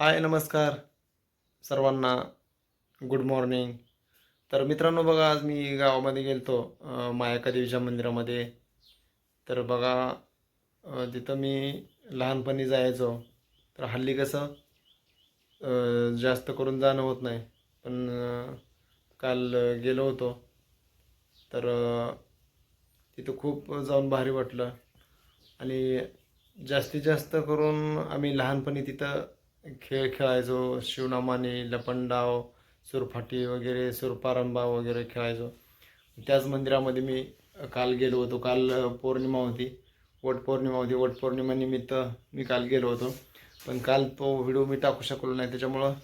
हाय नमस्कार सर्वांना. Good morning तर मित्रांनो बघा आज मी गावामध्ये गेलतो होतो मायाका देवीच्या मंदिरामध्ये. तर बघा तिथं मी लहानपणी जायचो. तर हल्ली कसं जास्त करून जाणं होत नाही. पण काल गेलो होतो. तर तिथं खूप जाऊन भारी वाटलं. आणि जास्तीत जास्त करून आम्ही लहानपणी तिथं खेळ खेळायचो शिवनामाने लपंडाव सुरफाटी वगैरे सुरपारंबा वगैरे खेळायचो. त्याच मंदिरामध्ये मी काल गेलो होतो. काल पौर्णिमा होती. वटपौर्णिमा होती. वटपौर्णिमानिमित्त मी काल गेलो होतो. पण काल तो व्हिडिओ मी टाकू शकलो नाही. त्याच्यामुळं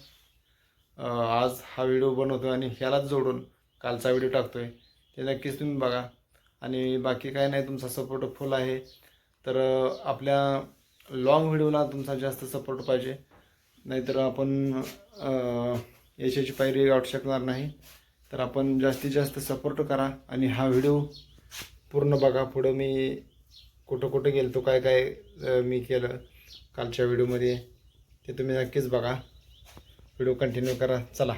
आज हा व्हिडिओ बनवतो आणि ह्यालाच जोडून कालचा व्हिडिओ टाकतो आहे ते नक्कीच तुम्ही बघा. आणि बाकी काय नाही. तुमचा सपोर्ट फुल आहे. तर आपल्या लॉंग व्हिडिओला तुमचा जास्त सपोर्ट पाहिजे. नाहीतर आपण यशाची पायरी गाठू शकणार नाही. तर आपण जास्तीत जास्त सपोर्ट करा आणि हा व्हिडिओ पूर्ण बघा. पुढं मी कुठं कुठं गेलतो काय काय मी केलं कालच्या व्हिडिओमध्ये ते तुम्ही नक्कीच बघा. व्हिडिओ कंटिन्यू करा. चला.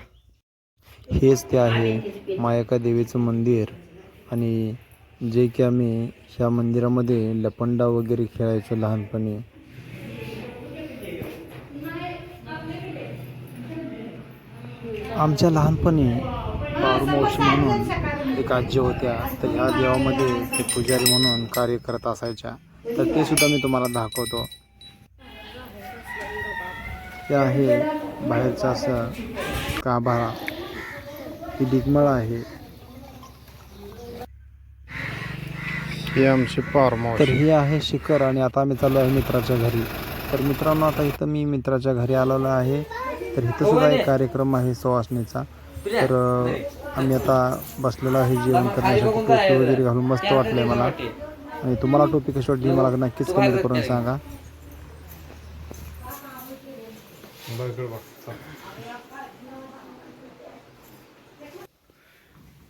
हेच ते आहे मायका देवीचं मंदिर. आणि जे की आम्ही ह्या मंदिरामध्ये लपंडा वगैरे खेळायचो लहानपणी. आमच्या लहानपणी पारुमावशी म्हणून एक आजी होत्या. तर ह्या देवामध्ये ते पुजारी म्हणून कार्य करत असायच्या. तर ते सुद्धा मी तुम्हाला दाखवतो. ते आहे बाहेरचं असं गाभारा ही डिगमळ आहे. हे आमचे तर हे आहे शिखर आणि आता आम्ही चाललो आहे मित्राच्या घरी. तर मित्रांनो आता इथं मी मित्राच्या घरी आलेलो आहे. तर इथं सुद्धा एक कार्यक्रम आहे सवासणीचा तर आम्ही आता बसलेलो आहे जेवण करण्यासाठी. टोपी वगैरे घालून मस्त वाटलंय मला. आणि तुम्हाला टोपी कशी वाटली मला नक्कीच कमेंट करून सांगा.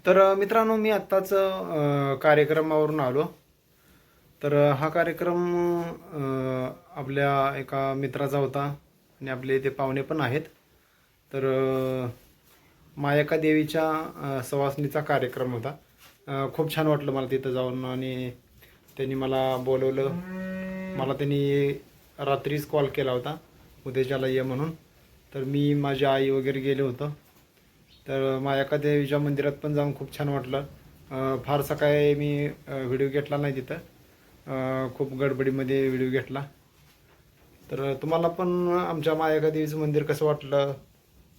तर मित्रांनो मी आत्ताच कार्यक्रमावरून आलो. तर हा कार्यक्रम आपल्या एका मित्राचा होता. आणि आपले इथे पाहुणे पण आहेत. तर मायका देवीच्या सवासणीचा कार्यक्रम होता. खूप छान वाटलं मला तिथं जाऊन आणि त्यांनी मला बोलवलं. मला त्यांनी रात्रीच कॉल केला होता. उद्याच्याला ये म्हणून. तर मी माझी आई वगैरे गेले होतो. तर मायाका देवीच्या मंदिरात पण जाऊन खूप छान वाटलं. फारसा काय मी व्हिडिओ घेतला नाही तिथं. खूप गडबडीमध्ये व्हिडिओ घेतला. तर तुम्हाला पण आमच्या मायाका देवीचं मंदिर कसं वाटलं?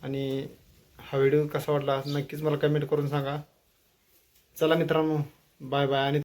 आणि हा व्हिडिओ कसा वाटला नक्कीच मला कमेंट करून सांगा. चला मित्रांनो बाय बाय आणि